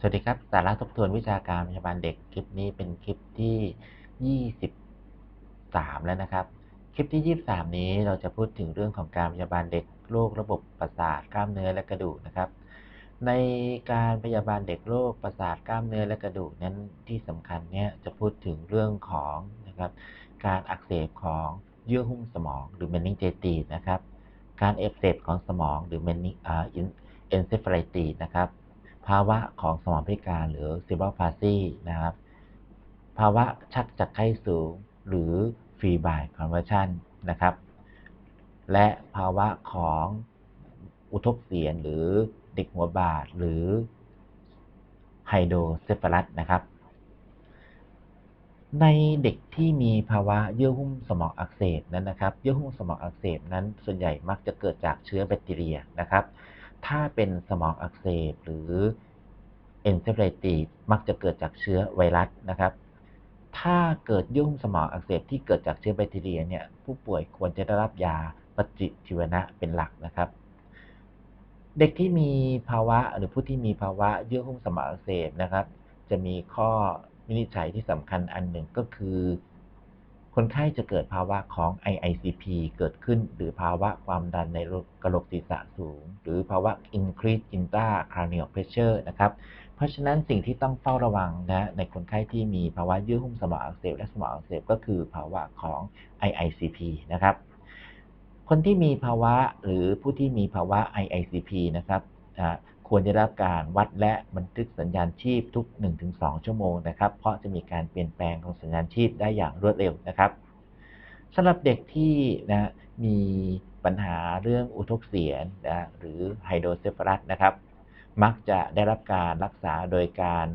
สวัสดีครับ สาระทบทวนวิชาการพยาบาลเด็ก คลิปนี้เป็นคลิปที่ 23 แล้วนะครับ คลิปที่ 23 นี้เราจะพูดถึงเรื่องของการพยาบาลเด็กโรคระบบประสาทกล้ามเนื้อและกระดูกนะครับ ในการพยาบาลเด็กโรคประสาทกล้ามเนื้อและกระดูกนั้นที่สำคัญเนี่ยจะพูดถึงเรื่องของนะครับการอักเสบของเยื่อหุ้มสมองหรือ meningitis นะครับ การอักเสบของสมองหรือ mening อ่า encephalitis นะครับ ภาวะของสมองพิการหรือ cerebral palsy นะครับ ภาวะชักจากไข้สูงหรือ febrile convulsion นะครับ และภาวะของอุทกเสียงหรือเด็กหัวบาดหรือไฮโดรเซฟาลัสนะครับ ในเด็กที่มีภาวะเยื่อหุ้มสมองอักเสบนั้นนะครับ เยื่อหุ้มสมองอักเสบนั้นส่วนใหญ่มักจะเกิดจากเชื้อแบคทีเรียนะครับ ถ้าเป็นสมองอักเสบหรือเอนเซฟไลติสมักจะเกิดจากเชื้อไวรัสนะครับ ถ้าเกิดยื่อหุ้มสมองอักเสบที่เกิดจากเชื้อแบคทีเรียเนี่ยผู้ป่วยควรจะได้รับยาปฏิชีวนะเป็นหลักนะครับ เด็กที่มีภาวะหรือผู้ที่มีภาวะเยื่อหุ้มสมองอักเสบนะครับ จะมีข้อวินิจฉัยที่สำคัญอันหนึ่งก็คือ คนไข้จะเกิดภาวะของ IICP เกิดขึ้น หรือภาวะความดันในกระโหลกศีรษะสูง หรือภาวะ increased intracranial pressure นะครับ เพราะฉะนั้นสิ่งที่ต้องเฝ้าระวังนะในคนไข้ที่มีภาวะเยื่อหุ้มสมองอักเสบและสมองอักเสบก็คือภาวะของ IICP นะครับ คนที่มีภาวะหรือผู้ที่มีภาวะ IICP นะครับ ควรจะรับการวัดและบันทึกสัญญาณชีพทุก 1-2 ชั่วโมงนะครับ เพราะจะมีการเปลี่ยนแปลงของสัญญาณชีพได้อย่างรวดเร็วนะครับสำหรับเด็กที่นะมีปัญหาเรื่องอุทกเสียงนะหรือไฮโดรเซฟาลัสนะครับ มักจะได้รับการรักษาโดยการ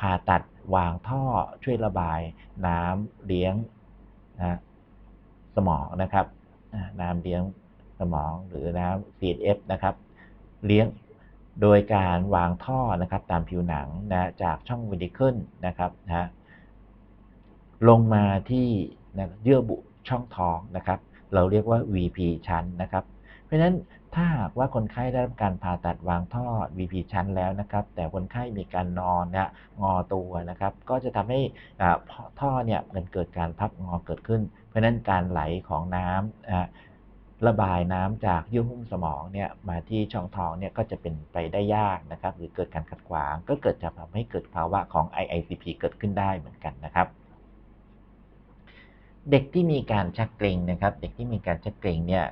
ผ่าตัดวางท่อช่วยระบายน้ำเลี้ยงนะสมองนะครับน้ำเลี้ยงสมองหรือน้ำ CF นะครับ เลี้ยง โดยการวางท่อนะครับตามผิวหนังนะจากช่องวิดิเคิลนะครับนะลงมาที่นะเยื่อบุช่องท้องนะครับ เราเรียกว่า VP ชั้นนะครับ เพราะฉะนั้นถ้าหากว่าคนไข้ได้รับการผ่าตัดวางท่อ VP ชั้นแล้วนะครับ แต่คนไข้มีการนอนนี่ยงอตัวนะครับ ก็จะทำให้ท่อเนี่ยมันเกิดการพับงอเกิดขึ้น เพราะฉะนั้นการไหลของน้ำ ระบายน้ำจากเยื่อหุ้มสมองเนี่ยมาที่ช่องท้องเนี่ยก็จะเป็นไปได้ยากนะครับ หรือเกิดการขัดขวาง ก็เกิดจะทำให้เกิดภาวะของ IICP เกิดขึ้นได้เหมือนกันนะครับ เด็กที่มีการชักเกร็งนะครับ เด็กที่มีการชักเกร็งเนี่ย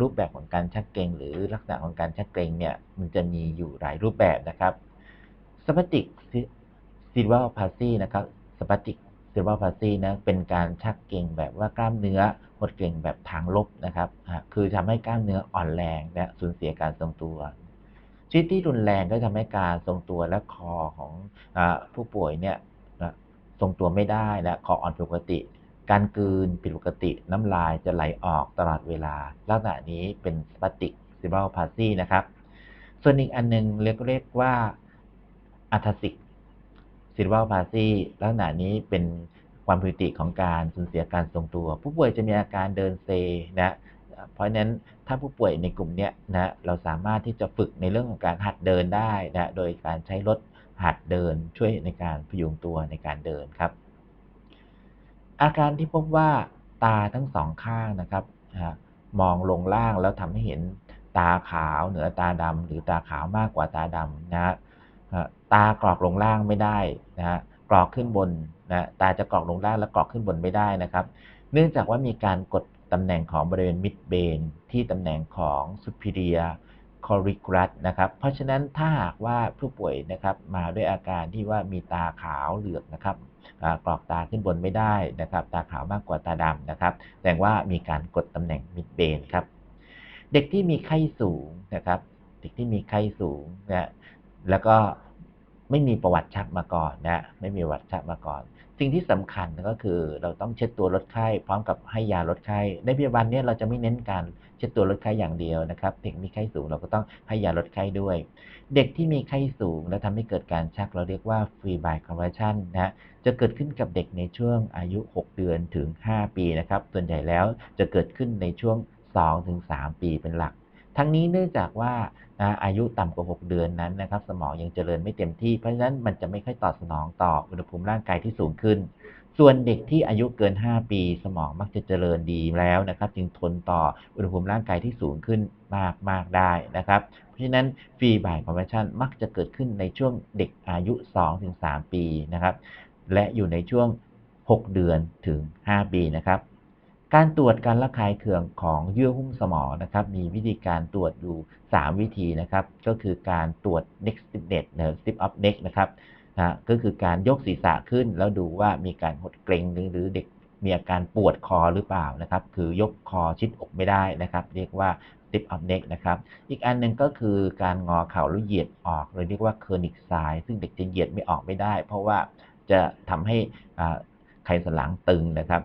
รูปแบบของการชักเกร็งหรือลักษณะของการชักเกร็งเนี่ยมันจะมีอยู่หลายรูปแบบนะครับสปาติกซิลวาพาซีนะครับสปาติก ซิลวาพาซีนะเป็นการชักเกร็งแบบว่ากล้ามเนื้อหดเกร็งแบบทางลบนะครับคือทำให้กล้ามเนื้ออ่อนแรงและสูญเสียการทรงตัวชนิดที่รุนแรงก็ทำให้การทรงตัวและคอของอผู้ป่วยเนี่ยทรงตัวไม่ได้และคออ่อนปกติ การกืนผิดปกติ น้ำลายจะไหลออกตลอดเวลา ลักษณะนี้เป็นสปาติกซิบ r ลพาซีนะครับ ส่วนอีกอันนึงเรียกเรียกว่าอัทสิก ซิบ r ลพาซีลักษณะนี้เป็นความผิดปกติของการสูญเสียการทรงตัว ผู้ป่วยจะมีอาการเดินเซนะเพราะฉะนั้นถ้าผู้ป่วยในกลุ่มนี้นะเราสามารถที่จะฝึกในเรื่องของการหัดเดินได้นะโดยการใช้รถหัดเดินช่วยในการพยุงตัวในการเดินครับ อาการที่พบว่าตาทั้งสองข้างนะครับมองลงล่างแล้วทำให้เห็นตาขาวเหนือตาดำหรือตาขาวมากกว่าตาดำนะฮะ ตากรอกลงล่างไม่ได้นะฮะกรอกขึ้นบนนะตาจะกรอกลงล่างแล้วกรอกขึ้นบนไม่ได้นะครับ เนื่องจากว่ามีการกดตำแหน่งของบริเวณมิดเบนที่ตำแหน่งของ superior c o r i c u l u s นะครับ เพราะฉะนั้นถ้าหากว่าผู้ป่วยนะครับมาด้วยอาการที่ว่ามีตาขาวเหลือกนะครับกรอกตาขึ้นบนไม่ได้นะครับ ตาขาวมากกว่าตาดำนะครับแสดงว่ามีการกดตำแหน่งมิดเบนครับ เด็กที่มีไข้สูงนะครับ เด็กที่มีไข้สูงนะ แล้วก็ไม่มีประวัติชักมาก่อนนะไม่มีประวัติชักมาก่อน สิ่งที่สำคัญก็คือเราต้องเช็ดตัวลดไข้ พร้อมกับให้ยาลดไข้ ในพยาบาลเนี้เราจะไม่เน้นการเช็ดตัวลดไข้อย่างเดียวนะครับเด็กมีไข้สูงเราก็ต้องให้ยาลดไข้ด้วย เด็กที่มีไข้สูง และทำให้เกิดการชักเราเรียกว่าฟรีบายคอมเพรสชันนะจะเกิดขึ้นกับเด็กในช่วงอายุ 6 เดือนถึง 5 ปีนะครับส่วนใหญ่แล้วจะเกิดขึ้นในช่วง 2-3 ปีเป็นหลัก ทั้งนี้เนื่องจากว่าอายุต่ำกว่า 6 เดือนนั้นนะครับสมองยังเจริญไม่เต็มที่เพราะฉะนั้นมันจะไม่ค่อยตอบสนองต่ออุณหภูมิร่างกายที่สูงขึ้น ส่วนเด็กที่อายุเกิน 5 ปี สมองมักจะเจริญดีแล้วนะครับ จึงทนต่ออุณหภูมิร่างกายที่สูงขึ้นมากมากได้นะครับ เพราะฉะนั้นฟรีบายคอมเพรสชันมักจะเกิดขึ้นในช่วงเด็กอายุ 2-3 ปีนะครับและอยู่ในช่วง 6 เดือนถึง 5 ปีนะครับ การตรวจการระคายเคืองของเยื่อหุ้มสมองนะครับ มีวิธีการตรวจอยู่ 3 วิธีนะครับ ก็คือการตรวจ neck stiffness หรือ stiff up neck นะครับนะก็คือการยกศีรษะขึ้น แล้วดูว่ามีการหดเกร็งหรือเด็กมีอาการปวดคอหรือเปล่านะครับ คือยกคอชิดอกไม่ได้นะครับ เรียกว่า stiff up neck นะครับ อีกอันหนึ่งก็คือการงอเข่าแล้วเหยียดออกเลยเรียกว่า conic sign ซึ่งเด็กจะเหยียดไม่ออกไม่ได้ เพราะว่าจะทำให้ไขสันหลังตึงนะครับ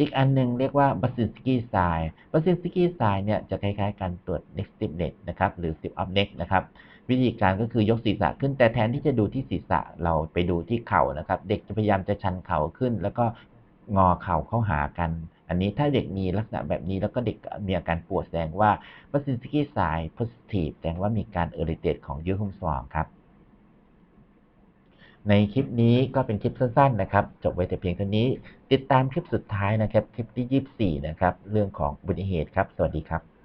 อีกอันหนึ่งเรียกว่า Basinski sign Basinski sign เนี่ยจะคล้ายๆการตรวจ neck stiffness นะครับหรือ stiff up neck นะครับวิธีการก็คือยกศีรษะขึ้นแต่แทนที่จะดูที่ศีรษะเราไปดูที่เข่านะครับ เด็กจะพยายามจะชันเข่าขึ้น แล้วก็งอเข่าเข้าหากัน อันนี้ถ้าเด็กมีลักษณะแบบนี้แล้วก็เด็กมีอาการปวดแสดงว่า Basinski sign positive แสดงว่ามีการ irritate ของเยื่อหุ้มสมองครับ ในคลิปนี้ก็เป็นคลิปสั้นๆนะครับ จบไว้แต่เพียงเท่านี้ ติดตามคลิปสุดท้ายนะครับ คลิปที่ 24 นะครับ เรื่องของอุบัติเหตุครับ สวัสดีครับ